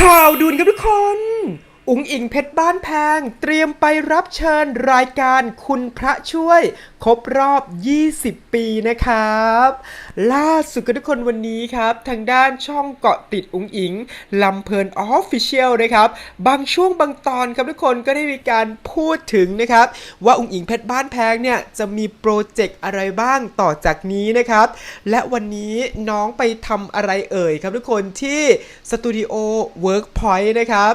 ข่าวด่วนครับทุกคน อุ๋งอิงเพชรบ้านแพง เตรียมไปรับเชิญรายการคุณพระช่วย ครบรอบ 20 ปีนะครับ ล่าสุดกันทุกคนวันนี้ครับ ทางด้านช่องเกาะติดอุ๋งอิงลำเพลินออฟฟิเชียลนะครับ บางช่วงบางตอนครับทุกคนก็ได้มีการพูดถึงนะครับ ว่าอุ๋งอิงเพชรบ้านแพงเนี่ยจะมีโปรเจกต์อะไรบ้างต่อจากนี้นะครับ และวันนี้น้องไปทำอะไรเอ่ยครับทุกคนที่สตูดิโอเวิร์กพอยต์นะครับ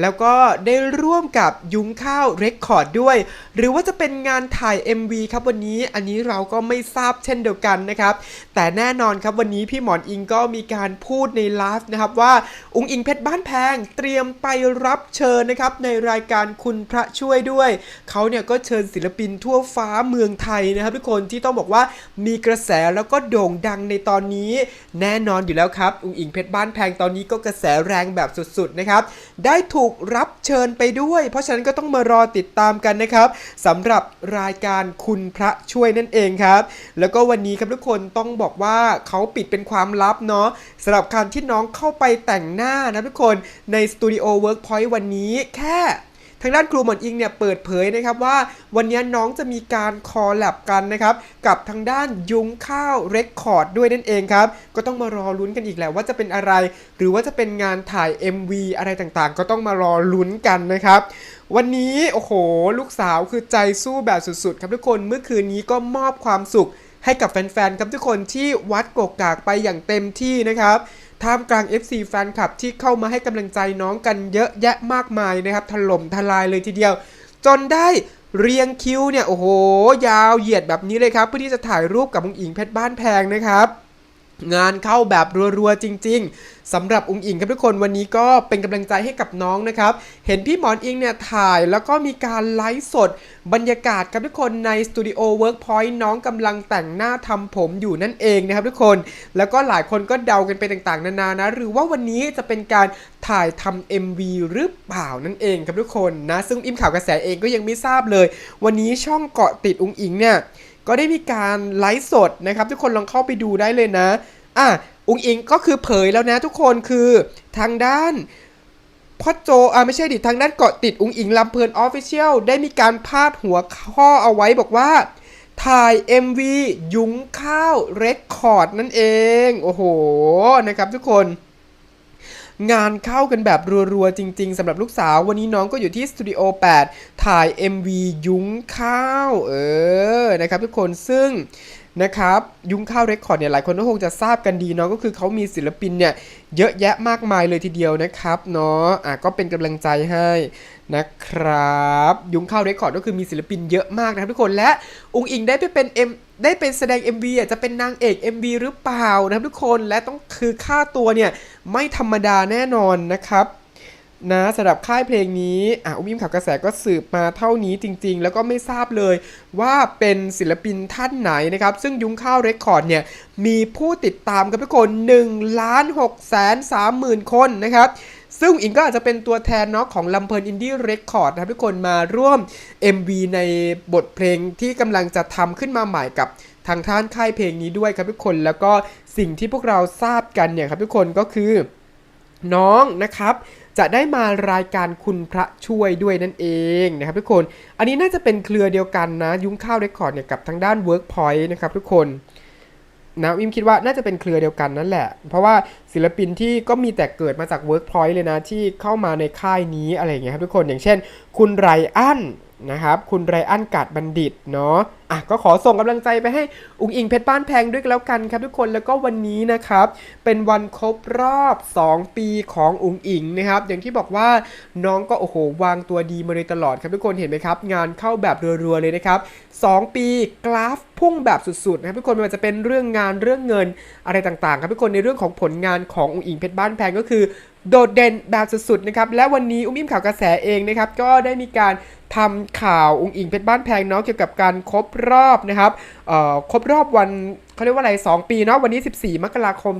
แล้วก็ได้ร่วมกับยุ้งข้าวเรคคอร์ดด้วย หรือว่าจะเป็นงานถ่าย MV ครับวันนี้อันนี้เราก็ไม่ทราบเช่นเดียวกันนะครับ แต่แน่นอนครับวันนี้พี่หมอนอิงก็มีการพูดในไลฟ์นะครับว่าอุงอิงเพชรบ้านแพง เตรียมไปรับเชิญนะครับในรายการคุณพระช่วยด้วย เขาเนี่ยก็เชิญศิลปินทั่วฟ้าเมืองไทยนะครับ ทุกคนที่ต้องบอกว่ามีกระแสแล้วก็โด่งดังในตอนนี้ แน่นอนอยู่แล้วครับอุงอิงเพชรบ้านแพงตอนนี้ก็กระแสแรงแบบสุดๆนะครับได้ถูกรับเชิญไปด้วย เพราะฉะนั้นก็ต้องมารอติดตามกันนะครับสำหรับรายการคุณพระช่วยนั่นเองครับ แล้วก็วันนี้ครับทุกคนต้องบอกว่าเขาปิดเป็นความลับเนาะสำหรับการที่น้องเข้าไปแต่งหน้านะทุกคนในสตูดิโอเวิร์กพอยต์วันนี้แค่ ทางด้านครูหมอนอิงเนี่ยเปิดเผยนะครับว่าวันนี้น้องจะมีการคอลแลบกันนะครับกับทางด้านยุ้งข้าวเรคคอร์ดด้วยนั่นเองครับ ก็ต้องมารอลุ้นกันอีกแหละว่าจะเป็นอะไร หรือว่าจะเป็นงานถ่าย MV อะไรต่างๆ ก็ต้องมารอลุ้นกันนะครับวันนี้โอ้โห ลูกสาวคือใจสู้แบบสุดๆ ครับทุกคนเมื่อคืนนี้ก็มอบความสุขให้กับแฟนๆ ครับทุกคนที่วัดกกกากไปอย่างเต็มที่นะครับ ท่ามกลาง FC แฟนคลับที่เข้ามาให้กำลังใจน้องกันเยอะแยะมากมายนะครับ ถล่มทลายเลยทีเดียว จนได้เรียงคิวเนี่ย โอ้โห ยาวเหยียดแบบนี้เลยครับ เพื่อที่จะถ่ายรูปกับมงอิงเพชรบ้านแพงนะครับ งานเข้าแบบรัวๆจริง ๆสำหรับองค์อิงครับทุกคนวันนี้ก็เป็นกำลังใจให้กับน้องนะครับ เห็นพี่หมอนอิงเนี่ยถ่ายแล้วก็มีการไลฟ์สด บรรยากาศครับทุกคนในสตูดิโอเวิร์กพอยต์น้องกำลังแต่งหน้าทำผมอยู่นั่นเองนะครับทุกคน แล้วก็หลายคนก็เดากันไปต่างๆ นานานะ หรือว่าวันนี้จะเป็นการถ่ายทำ MV หรือเปล่านั่นเองครับทุกคนนะ ซึ่งอิมข่าวกระแสเองก็ยังไม่ทราบเลย วันนี้ช่องเกาะติดองค์อิงเนี่ย ก็ได้มีการไลฟ์สดนะครับ ทุกคนลองเข้าไปดูได้เลยนะ อะอุงอิงก็คือเผยแล้วนะทุกคนคือทางด้านพ่อโจอ่าไม่ใช่ดิทางด้านเกาะติดอุงอิงลำเพลินออฟฟิเชียลได้มีการพาดหัวข้อเอาไว้บอกว่า ถ่าย MV ยุ้งข้าวเรคคอร์ดนั่นเอง โอ้โห นะครับทุกคน งานเข้ากันแบบรัวๆ จริง ๆสำหรับลูกสาว วันนี้น้องก็อยู่ที่สตูดิโอ8ถ่าย MV ยุ้งข้าว เออนะครับทุกคนซึ่ง นะครับยุ้งข้าวเรคคอร์ดเนี่ยหลายคนก็คงจะทราบกันดีเนาะก็คือเขามีศิลปินเนี่ยเยอะแยะมากมายเลยทีเดียวนะครับเนาะอะก็เป็นกำลังใจให้นะครับ ยุ้งข้าวเรคคอร์ดก็คือมีศิลปินเยอะมากนะครับทุกคนและอุงอิงได้ไปเป็น M ได้เป็นแสดง MV อะจะเป็นนางเอก MV หรือเปล่านะครับทุกคนและต้องคือค่าตัวเนี่ยไม่ธรรมดาแน่นอนนะครับ นะสำหรับค่ายเพลงนี้อะอุ้มยิ้มข่าวกระแสก็สืบมาเท่านี้จริง ๆ แล้วก็ไม่ทราบเลยว่าเป็นศิลปินท่านไหนนะครับ ซึ่งยุ้งข้าวเรคคอร์ดเนี่ยมีผู้ติดตามกันทุกคน1ล้าน6แสน3หมื่นคนนะครับซึ่งอิงก็อาจจะเป็นตัวแทนเนาะของลำเพลินอินดี้เรคคอร์ดนะครับทุกคนมาร่วม MV ในบทเพลงที่กำลังจะทำขึ้นมาใหม่กับทางท่านค่ายเพลงนี้ด้วยครับทุกคนแล้วก็สิ่งที่พวกเราทราบกันเนี่ยครับทุกคนก็คือน้องนะครับ จะได้มารายการคุณพระช่วยด้วยนั่นเองนะครับทุกคน อันนี้น่าจะเป็นเครือเดียวกันนะ ยุ้งข้าวเรคคอร์ดเนี่ยกับทางด้าน Workpoint นะครับทุกคนนะวิมคิดว่าน่าจะเป็นเครือเดียวกันนั่นแหละ เพราะว่าศิลปินที่ก็มีแต่เกิดมาจาก Workpoint เลยนะที่เข้ามาในค่ายนี้อะไรอย่างเงี้ยครับทุกคนอย่างเช่น คุณไรอัน นะครับ คุณไรอันกาดบัณฑิตเนาะอะก็ขอส่งกำลังใจไปให้อุงอิงเพชรบ้านแพงด้วยแล้วกันครับทุกคนแล้วก็วันนี้นะครับ เป็นวันครบรอบ 2 ปีของอุงอิงนะครับ อย่างที่บอกว่าน้องก็โอ้โหวางตัวดีมาโดยตลอดครับทุกคนเห็นไหมครับ งานเข้าแบบรัวๆเลยนะครับ 2 ปีกราฟพุ่งแบบสุดๆนะครับทุกคนไม่ว่าจะเป็นเรื่องงานเรื่องเงินอะไรต่างๆ ครับทุกคนในเรื่องของผลงานของอุงอิงเพชรบ้านแพงก็คือโดดเด่นแบบสุดๆนะครับและวันนี้อุ้มอิ่มข่าวกระแสเองนะครับก็ได้มีการ ทำข่าวองค์อิงเพชรบ้านแพงเนาะเกี่ยวกับการครบรอบนะครับเอ่อครบรอบวันเขาเรียกว่าอะไร 2 ปีเนาะ วันนี้ 14 มกราคม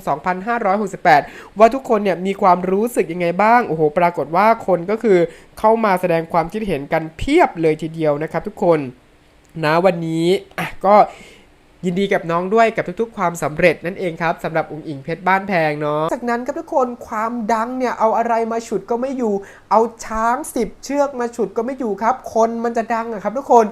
2568 ว่าทุกคนเนี่ยมีความรู้สึกยังไงบ้าง โอ้โห ปรากฏว่าคนก็คือเข้ามาแสดงความคิดเห็นกันเพียบเลยทีเดียวนะครับทุกคน นะวันนี้ อะ ก็ ยินดีกับน้องด้วยกับทุกๆ ความสำเร็จนั่นเองครับสำหรับอุ๋งอิงเพชรบ้านแพงเนาะจากนั้นครับทุกคนความดังเนี่ยเอาอะไรมาฉุดก็ไม่อยู่ เอาช้างสิบเชือกมาฉุดก็ไม่อยู่ครับ คนมันจะดังอะครับทุกคน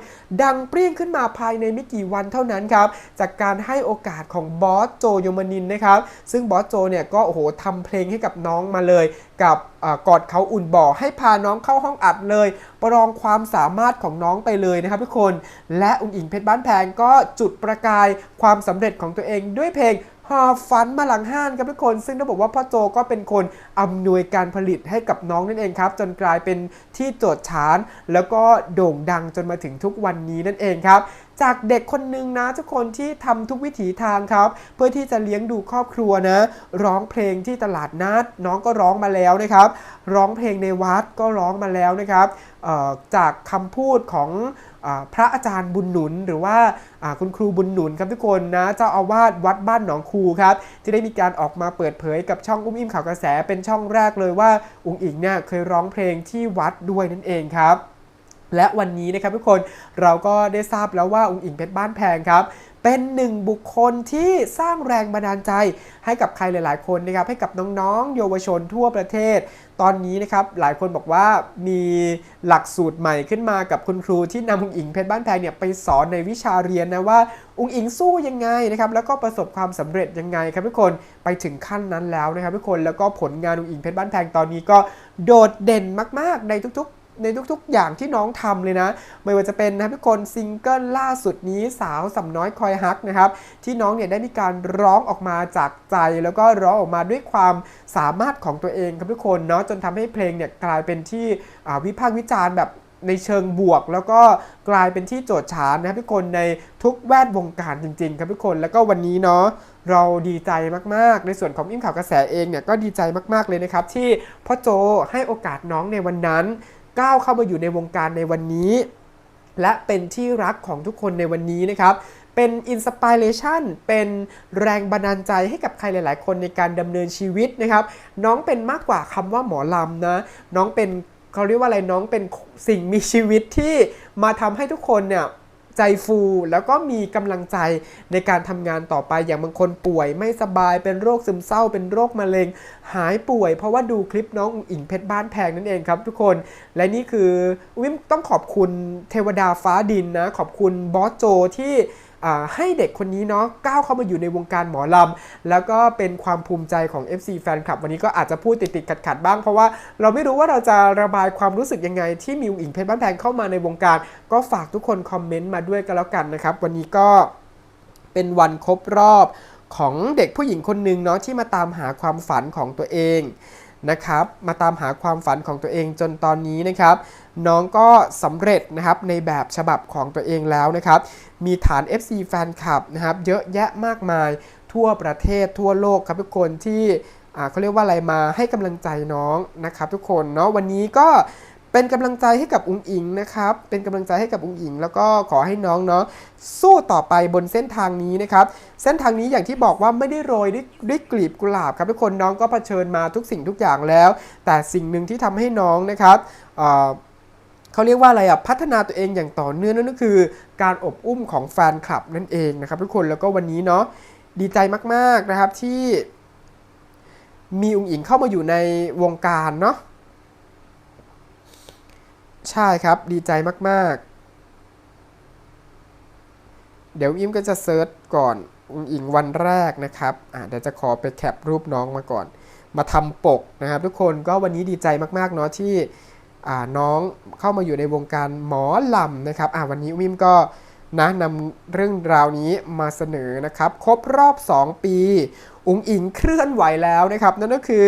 ดังเปรี้ยงขึ้นมาภายในไม่กี่วันเท่านั้นครับจากการให้โอกาสของบอสโจโยมานินนะครับซึ่งบอสโจเนี่ยก็โอ้โหทำเพลงให้กับน้องมาเลย กับอกอดเขาอุ่นบ่อให้พาน้องเข้าห้องอัดเลย ประลองความสามารถของน้องไปเลยนะครับทุกคน และอุ๋งอิงเพชรบ้านแพงก็จุดประกายความสำเร็จของตัวเองด้วยเพลง หอฟันมาหลังห้านครับทุกคน ซึ่งต้องบอกว่าพ่อโจก็เป็นคนอำนวยการผลิตให้กับน้องนั่นเองครับ จนกลายเป็นที่โจทย์ฉาน แล้วก็โด่งดังจนมาถึงทุกวันนี้นั่นเองครับจากเด็กคนหนึ่งนะทุกคนที่ทำทุกวิถีทางครับ เพื่อที่จะเลี้ยงดูครอบครัวนะ ร้องเพลงที่ตลาดนัดน้องก็ร้องมาแล้วนะครับ ร้องเพลงในวัดก็ร้องมาแล้วนะครับจากคำพูดของ พระอาจารย์บุญหนุน หรือว่าคุณครูบุญหนุนครับทุกคนนะเจ้าอาวาสวัดบ้านหนองคูครับที่ได้มีการออกมาเปิดเผยกับช่องอุ้มอิ่มข่าวกระแสเป็นช่องแรกเลยว่าอุ้งอิงเนี่ยเคยร้องเพลงที่วัดด้วยนั่นเองครับและวันนี้นะครับทุกคนเราก็ได้ทราบแล้วว่าอุ๋งอิงเพชรบ้านแพงครับ เป็นหนึ่งบุคคลที่สร้างแรงบันดาลใจให้กับใครหลาย ๆ คนนะครับให้กับน้องๆ เยาวชนทั่วประเทศ ตอนนี้นะครับหลายคนบอกว่ามีหลักสูตรใหม่ขึ้นมากับคุณครูที่นำอุ๋งอิงเพชรบ้านแพงเนี่ยไปสอนในวิชาเรียนนะว่าอุ๋งอิงสู้ยังไงนะครับแล้วก็ประสบความสำเร็จยังไงครับทุกคนไปถึงขั้นนั้นแล้วนะครับทุกคนแล้วก็ผลงานอุ๋งอิงเพชรบ้านแพงตอนนี้ก็โดดเด่นมาก ๆ ในทุก ๆ ในทุกๆ อย่างที่น้องทำเลยนะ ไม่ว่าจะเป็นนะครับทุกคนซิงเกิลล่าสุดนี้สาวสำน้อยคอยฮักนะครับที่น้องเนี่ยได้มีการร้องออกมาจากใจ แล้วก็ร้องออกมาด้วยความสามารถของตัวเองครับทุกคนเนาะจนทำให้เพลงเนี่ยกลายเป็นที่วิพากษ์วิจารณ์แบบในเชิงบวกแล้วก็กลายเป็นที่โจทย์ฉานนะครับทุกคนในทุกแวดวงการจริง ๆ ครับทุกคนแล้วก็วันนี้เนาะเราดีใจมากๆ ในส่วนของอิ่มข่าวกระแสเองเนี่ยก็ดีใจมากๆเลยนะครับที่พ่อโจให้โอกาสน้องในวันนั้น ก้าวเข้ามาอยู่ในวงการในวันนี้ และเป็นที่รักของทุกคนในวันนี้นะครับเป็นอินสปิเรชันเป็นแรงบันดาลใจให้กับใครหลาย ๆ คนในการดำเนินชีวิตนะครับ น้องเป็นมากกว่าคำว่าหมอลำนะ น้องเป็นเขาเรียกว่าอะไรน้องเป็นสิ่งมีชีวิตที่มาทำให้ทุกคนเนี่ย ใจฟูแล้วก็มีกำลังใจในการทำงานต่อไปอย่างบางคนป่วยไม่สบายเป็นโรคซึมเศร้า เป็นโรคมะเร็ง หายป่วย เพราะว่าดูคลิปน้องอิงเพชรบ้านแพงนั่นเองครับทุกคน และนี่คือวิมต้องขอบคุณเทวดาฟ้าดินนะ ขอบคุณบอสโจที่ ให้เด็กคนนี้เนาะก้าวเข้ามาอยู่ในวงการหมอลำ แล้วก็เป็นความภูมิใจของ FC แฟนคลับ วันนี้ก็อาจจะพูดติดๆขัดๆบ้าง เพราะว่าเราไม่รู้ว่าเราจะระบายความรู้สึกยังไง ที่มิวอิงเพชรบ้านแพงเข้ามาในวงการ ก็ฝากทุกคนคอมเมนต์มาด้วยกันแล้วกันนะครับ วันนี้ก็เป็นวันครบรอบของเด็กผู้หญิงคนหนึ่งเนาะที่มาตามหาความฝันของตัวเอง นะครับ มาตามหาความฝันของตัวเองจนตอนนี้นะครับ น้องก็สำเร็จนะครับในแบบฉบับของตัวเองแล้วนะครับ มีฐาน FC แฟนคลับนะครับ เยอะแยะมากมายทั่วประเทศทั่วโลกครับทุกคนที่อ่าเขาเรียกว่าอะไรมาให้กำลังใจน้องนะครับทุกคนเนาะวันนี้ก็ เป็นกำลังใจให้กับอุงอิงนะครับ เป็นกำลังใจให้กับอุงอิง แล้วก็ขอให้น้องเนาะสู้ต่อไปบนเส้นทางนี้นะครับ เส้นทางนี้อย่างที่บอกว่าไม่ได้โรยด้วยด้วยกลีบกุหลาบครับทุกคนน้องก็เผชิญมาทุกสิ่งทุกอย่างแล้ว แต่สิ่งหนึ่งที่ทำให้น้องนะครับเเขาเรียกว่าอะไรอะพัฒนาตัวเองอย่างต่อเนื่องนั่นก็คือ การอบอุ้มของแฟนคลับนั่นเองนะครับทุกคนแล้วก็วันนี้เนาะดีใจมาก ๆนะครับที่มีอุงอิงเข้ามาอยู่ในวงการเนาะ ใช่ครับ ดีใจมาก ๆ เดี๋ยวอิมก็จะเซิร์ชก่อนองิงวันแรกนะครับอะเดี๋ยวจะขอไปแคปรูปน้องมาก่อน มาทำปกนะครับ ทุกคนก็วันนี้ดีใจมากๆเนาะที่อ่าน้องเข้ามาอยู่ในวงการหมอลำนะครับอ่าวันนี้วิมก็นะนำเรื่องราวนี้มาเสนอนะครับ ครบรอบ 2 ปี อุ๋งอิงเคลื่อนไหวแล้วนะครับ นั่นก็คือ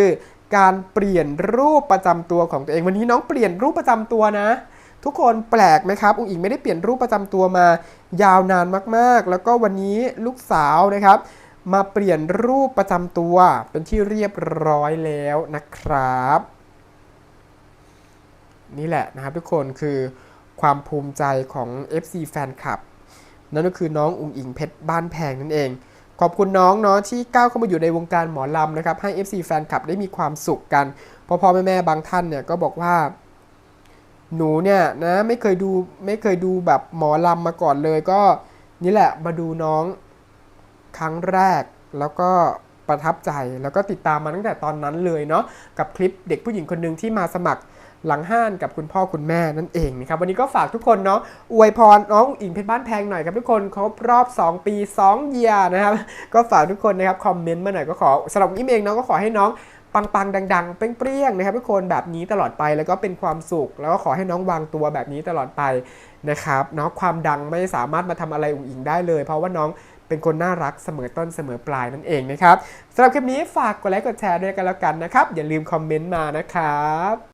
การเปลี่ยนรูปประจำตัวของตัวเอง วันนี้น้องเปลี่ยนรูปประจำตัวนะ ทุกคนแปลกไหมครับอุ๋งอิงไม่ได้เปลี่ยนรูปประจำตัวมายาวนานมากๆ แล้วก็วันนี้ลูกสาวนะครับ มาเปลี่ยนรูปประจำตัวเป็นที่เรียบร้อยแล้วนะครับ นี่แหละนะครับทุกคนคือความภูมิใจของ FC แฟนคลับนั่นก็คือน้องอุ๋งอิงเพชรบ้านแพงนั่นเอง ขอบคุณน้องเนาะที่ก้าวเข้ามาอยู่ในวงการหมอลำนะครับให้ FC แฟนคลับได้มีความสุขกันพ่อพ่อแม่แม่บางท่านเนี่ยก็บอกว่า หนูเนี่ยนะไม่เคยดูไม่เคยดูแบบหมอลำมาก่อนเลย ก็นี่แหละมาดูน้องครั้งแรกแล้วก็ประทับใจแล้วก็ติดตามมาตั้งแต่ตอนนั้นเลยเนาะกับคลิปเด็กผู้หญิงคนหนึ่งที่มาสมัคร หลังห้านกับคุณพ่อคุณแม่นั่นเองนะครับวันนี้ก็ฝากทุกคนเนาะอวยพรน้องอิงเพชรบ้านแพงหน่อยครับทุกคนครบรอบ 2 ปี 2 เยียนะครับก็ฝากทุกคนนะครับคอมเมนต์มาหน่อยก็ขอสำหรับอิมเองเนาะก็ขอให้น้องปังๆ ดังๆ เปรี้ยงๆ นะครับทุกคนแบบนี้ตลอดไปแล้วก็เป็นความสุข แล้วก็ขอให้น้องวางตัวแบบนี้ตลอดไปนะครับเนาะความดังไม่สามารถมาทำอะไรอุ๋งอิงได้เลย เพราะว่าน้องเป็นคนน่ารักเสมอต้นเสมอปลายนั่นเองนะครับสำหรับคลิปนี้ฝากกดไลค์กดแชร์ด้วยกันแล้วกันนะครับ อย่าลืมคอมเมนต์มานะครับ